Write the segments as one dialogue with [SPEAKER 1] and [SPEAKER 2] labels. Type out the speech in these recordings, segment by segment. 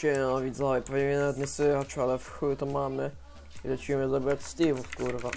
[SPEAKER 1] Siema widzowie, pewnie nawet nie słychać, ale w chuj to mamy. I lecimy zabrać Steve'ów, kurwa.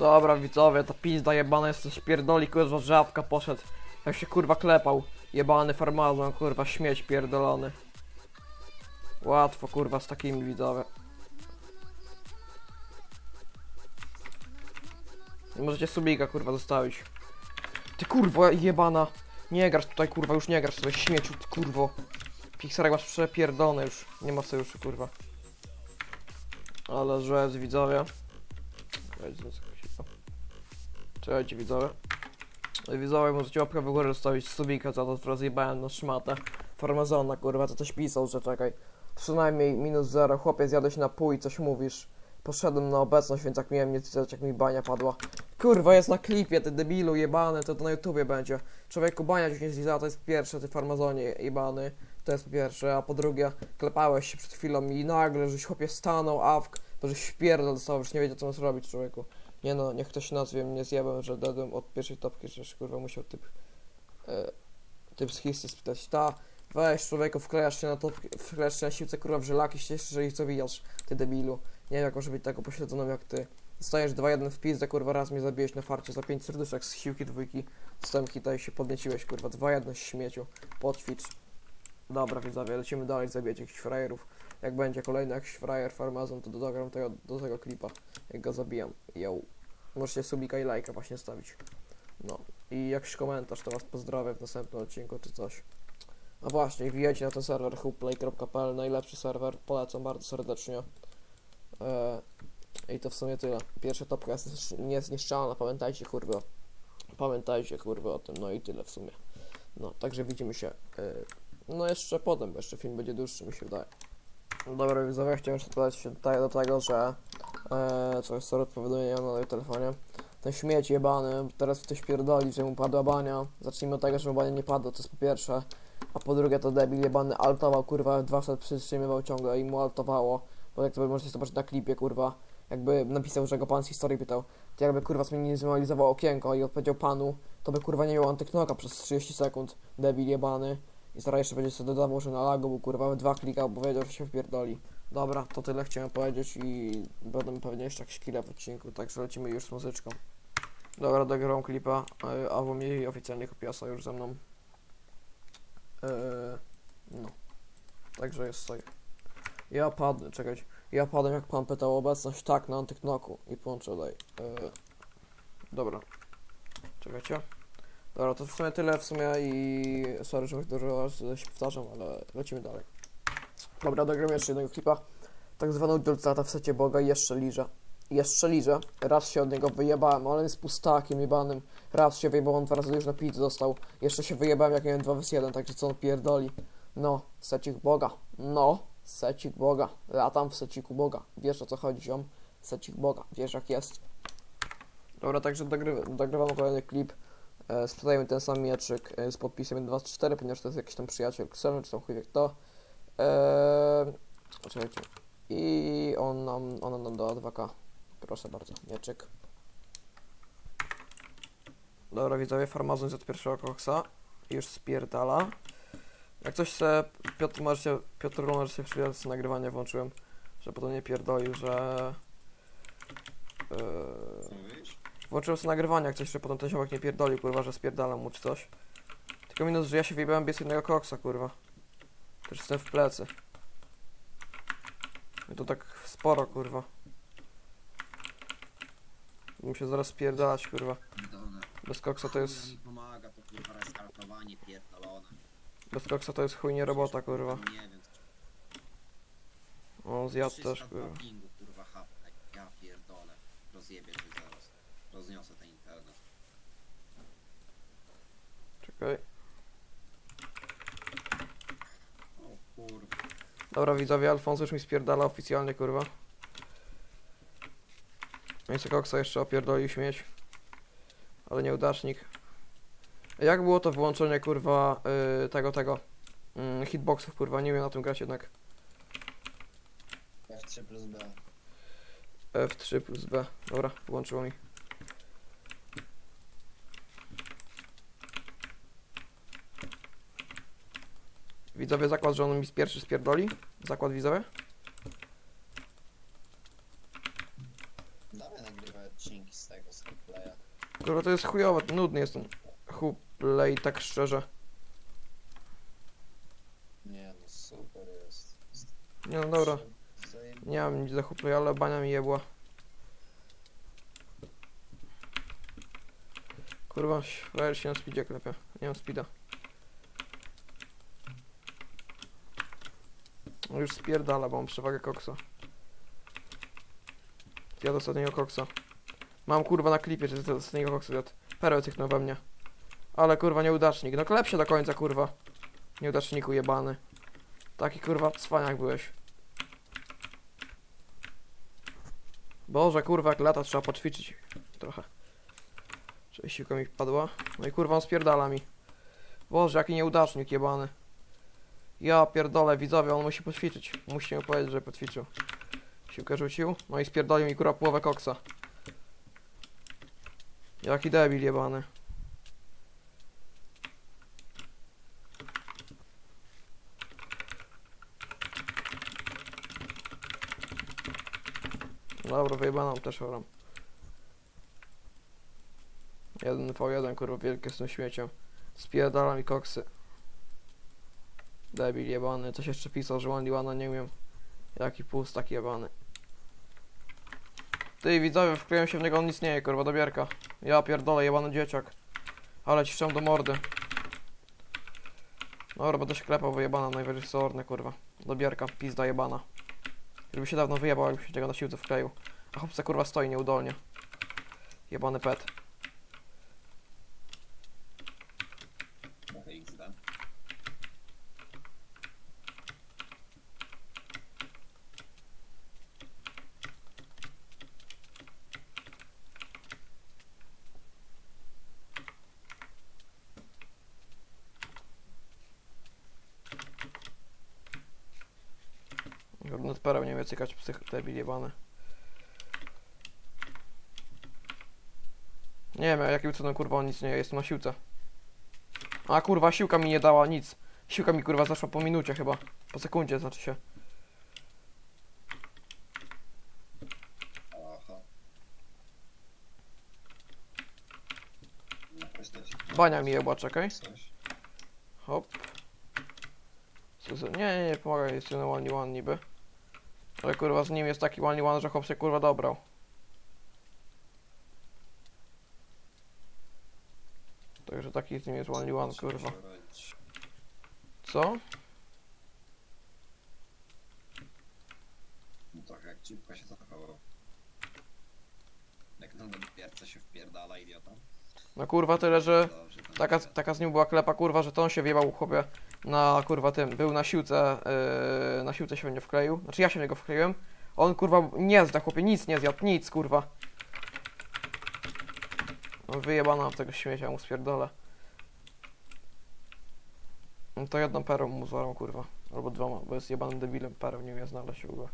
[SPEAKER 1] Dobra widzowie, ta pizda jebana jest pierdoli, kurwa żabka poszedł. Jak się kurwa klepał. Jebany farmazon, kurwa śmieć pierdolony. Łatwo kurwa z takimi widzowie. Możecie subika kurwa zostawić. Ty kurwa jebana. Nie grasz tutaj kurwa, już nie grasz sobie śmieciu, ty kurwo. Pixarek masz przepierdolone już. Nie ma sojuszu kurwa. Ale że widzowie. Co- Czekajcie widzowie. Widzowie możecie łapkę w górę zostawić subika za to, że rozjebałem na szmatę. Farmazona kurwa, to coś pisał, że czekaj. Przynajmniej minus zero, chłopie zjadłeś na pół i coś mówisz. Poszedłem na obecność, więc jak miałem nie czytać, jak mi bania padła. Kurwa, jest na klipie, ty debilu jebany, to, to na YouTubie będzie. Człowieku, bania ci nie zlizała, to jest pierwsze, ty farmazonie jebany. To jest po pierwsze, a po drugie, klepałeś się przed chwilą i nagle, żeś chłopie stanął, awk, to żeś wpierdol dostał, już nie wiedział co mam zrobić, człowieku. Nie no, niech ktoś nazwie mnie zjebem, że dadłem od pierwszej topki, że kurwa musiał typ... E, typ z histy spytać. Ta, weź człowieku, wklejasz się na topki, wklejasz się na siłce kurwa w żelaki, ścież, że ich co wijasz, ty debilu. Nie wiem jak może być taką pośledzoną jak ty. Dostajesz 2-1 w pizdę, kurwa, raz mnie zabiłeś na farcie za 5 serduszek z siłki dwójki. Dostałem hita i się podnieciłeś, kurwa, 2-1 śmieciu. Poćwicz. Dobra, widzowie, lecimy dalej, zabijać jakichś frajerów. Jak będzie kolejny jakiś frajer farmazon, to dogram tego, do tego klipa, jak go zabijam. Yo. Możecie subika i lajka właśnie stawić. No. I jakiś komentarz, to was pozdrawiam w następnym odcinku, czy coś. A właśnie, wbijajcie na ten serwer hoopplay.pl, najlepszy serwer, polecam bardzo serdecznie. E, I to w sumie tyle. Pierwsza topka jest niezniszczalna, pamiętajcie, kurwa. pamiętajcie kurwa o tym, no i tyle w sumie. No, także widzimy się, yy, no jeszcze potem, bo jeszcze film będzie dłuższy, mi się wydaje. No dobra, widzowie, chciałem jeszcze dodać się do tego, że yy, coś sorry, powiadomienia na telefonie. Ten śmieć jebany, teraz ktoś pierdoli, że mu padła bania. Zacznijmy od tego, że mu bania nie padła, to jest po pierwsze. A po drugie to debil jebany altował, kurwa, dwa set przytrzymywał ciągle i mu altowało. Bo jak to możecie zobaczyć na klipie, kurwa, jakby napisał, że go pan z historii pytał, to jakby kurwa zminimalizował okienko i odpowiedział panu, to by kurwa nie miał antyknoka przez 30 sekund, debil jebany. I zaraz jeszcze będzie sobie dodawał, że na lagu był kurwa dwa klikał, bo wiedział, że się wpierdoli. Dobra, to tyle chciałem powiedzieć i będą pewnie jeszcze jakieś kile w odcinku, także lecimy już z muzyczką. Dobra, dogram klipa, yy, albo mi oficjalnie kopiasa już ze mną. Yy, no. Także jest sobie. Ja padnę, czekać. Ja padłem jak pan pytał o obecność, tak, na antyknoku i połączę daj. Yy, dobra. Czekajcie. Dobra, to w sumie tyle w sumie i sorry, że dużo razy się powtarzam, ale lecimy dalej. Dobra, dogram jeszcze jednego klipa. Tak zwaną Dolcata w secie Boga i jeszcze liżę. Jeszcze liżę. Raz się od niego wyjebałem, ale jest pustakiem jebanym. Raz się wyjebałem, dwa razy już na pizzy dostał. Jeszcze się wyjebałem jak miałem 2 vs 1, także co on pierdoli. No, secik Boga. No, secik Boga. Latam w seciku Boga. Wiesz o co chodzi, ziom? Secik Boga. Wiesz jak jest. Dobra, także dogry dogrywamy kolejny klip. E, ten sam mieczyk e, z podpisem 24, ponieważ to jest jakiś tam przyjaciel Ksemy, czy tam chuj wie kto. Eee. I on nam, ona nam da 2K. Proszę bardzo, mieczyk. Dobra, widzowie, farmazon z od pierwszego koksa. Już spierdala. Jak coś se, Piotr może się, Piotr może się przyjechać z nagrywania włączyłem, że potem nie pierdolił, że...
[SPEAKER 2] Mówisz?
[SPEAKER 1] Włączyłem sobie nagrywanie, jak coś, że potem ten ziomek nie pierdolił, kurwa, że spierdalam mu czy coś. Tylko minus, że ja się wyjebałem bez jednego koksa, kurwa. Jestem w plecy. I to tak sporo, kurwa. Muszę zaraz spierdalać, kurwa. Bez koksa to jest...
[SPEAKER 2] Mi pomaga to kurwa restartowanie pierdolone.
[SPEAKER 1] Bez koksa to jest chujnie robota, kurwa.
[SPEAKER 2] Nie wiem.
[SPEAKER 1] O, zjadł
[SPEAKER 2] 300
[SPEAKER 1] też, kurwa.
[SPEAKER 2] pingu, kurwa hapek. Ja pierdolę. Rozjebię się zaraz. Rozniosę ten internet.
[SPEAKER 1] Czekaj.
[SPEAKER 2] O kurwa.
[SPEAKER 1] Dobra, widzowie, Alfonso już mi spierdala oficjalnie, kurwa. Miejsce koksa jeszcze opierdolił śmieć. Ale nieudacznik. Jak było to wyłączenie, kurwa, yy, tego, tego, yy, hitboxów, kurwa, nie wiem na tym grać jednak.
[SPEAKER 3] F3 plus B.
[SPEAKER 1] F3 plus B. Dobra, wyłączyło mi. Widzowie, zakład, że on mi z pierwszy spierdoli. Zakład widzowie.
[SPEAKER 3] Dawaj nagrywaj odcinki z tego playa.
[SPEAKER 1] Kurwa, to jest chujowe, nudny jest ten huplej, tak szczerze.
[SPEAKER 3] Nie no, super jest.
[SPEAKER 1] Nie no dobra,
[SPEAKER 3] Zajebi-
[SPEAKER 1] nie mam nic do huplej, ale bania mi jebła. Kurwa, frajer się na speedzie klepie. Nie mam speeda. No już spierdala, bo mam przewagę koksa. Zjadł ostatniego koksa. Mam kurwa na klipie, że z ostatniego koksa zjadł. Perłę cyknął we mnie. Ale kurwa nieudacznik. No klep się do końca kurwa. Nieudaczniku jebany. Taki kurwa cwaniak byłeś. Boże, kurwa, jak lata trzeba poćwiczyć trochę. Czyli siłka mi wpadła. No i kurwa on spierdala mi. Boże, jaki nieudacznik jebany. Ja pierdolę, widzowie, on musi poćwiczyć. Musicie mi powiedzieć, że poćwiczył. Siłkę rzucił, no i spierdolił mi kurwa połowę koksa. Jaki debil jebany. Dobra, wyjebaną też choram. 1v1, kurwa, wielkie z tym śmieciem. Spierdala mi koksy. Debil jebany. Coś jeszcze pisał, że one one nie umiem. Jaki pustak jebany. Ty widzowie, wkleiłem się w niego, on nic nie je, kurwa, dobierka. Ja pierdolę, jebany dzieciak. Ale ci do mordy. Dobra, będę się klepał, wyjebana, najwyżej sorny, kurwa. Dobierka, pizda jebana. Żeby się dawno wyjebał, jakby się tego na siłce wkleił. A chłopca kurwa stoi nieudolnie. Jebany pet. Nad perą nie wiem, cykać psych, debil jebany. Nie wiem, jakim cudem kurwa on nic nie, jestem na siłce. A kurwa, siłka mi nie dała nic. Siłka mi kurwa zaszła po minucie chyba. Po sekundzie znaczy się. Bania mi jebła, czekaj. Hop. Nie, nie, nie, pomagaj, jest jeden one one niby. Ale kurwa z nim jest taki one one, że chłop się kurwa dobrał. Także taki z nim jest one one, kurwa. Co?
[SPEAKER 2] No trochę jak cipka się zachował. Jak na pierce się wpierdala idiota.
[SPEAKER 1] No kurwa tyle, że taka, taka z nim była klepa kurwa, że to on się wjebał chłopie na kurwa tym, był na siłce, yy, na siłce się nie wkleił, znaczy ja się w niego wkleiłem, on kurwa nie zda chłopie, nic nie zjadł, nic kurwa. No wyjebana w tego śmiecia mu spierdolę. No to jedną perą mu zwarł kurwa, albo dwoma, bo jest jebanym debilem, perą nie umie znaleźć w ogóle.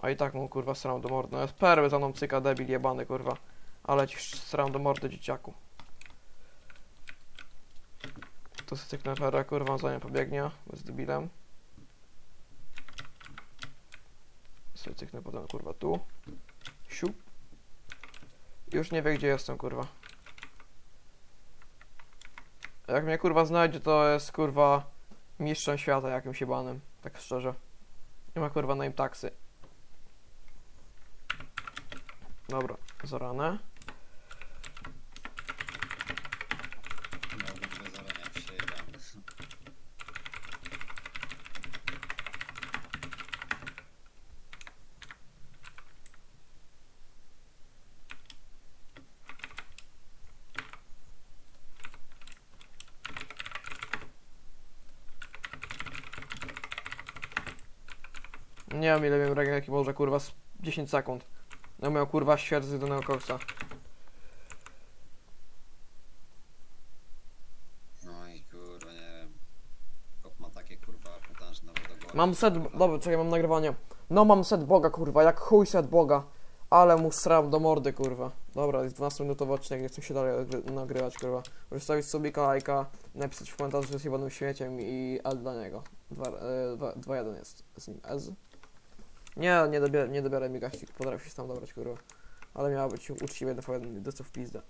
[SPEAKER 1] A i tak mu kurwa sram do mordy, no jest perły za mną cyka debil jebany kurwa. Ale ci sram do mordy dzieciaku. To sobie cyknę perę, kurwa, zanim pobiegnie, bo jest debilem. Sobie cyknę potem, kurwa, tu. Siup. Już nie wie, gdzie jestem, kurwa. Jak mnie, kurwa, znajdzie, to jest, kurwa, mistrzem świata jakimś jebanym, tak szczerze. Nie ma, kurwa, na im taksy. Dobra, zarane. Nie wiem ile wiem jaki może kurwa z 10 sekund. No miał kurwa świat z jedynego koksa.
[SPEAKER 2] No i kurwa, nie wiem. Kop ma takie kurwa potężne wodogłowy.
[SPEAKER 1] Mam set, dobra, czekaj, mam nagrywanie. No mam set Boga kurwa, jak chuj set Boga. Ale mu sram do mordy kurwa. Dobra, jest 12 minutowy odcinek, nie chcę się dalej nagry- nagrywać kurwa. Zostawić sobie lajka, napisać w komentarzu, że jest jebanym śmieciem i L dla niego. 2-1 jest z nim S. Nie, nie, dobie, nie dobieraj mi gaścik, się tam dobrać kurwa. Ale miała być uczciwie do, do co w pizdę.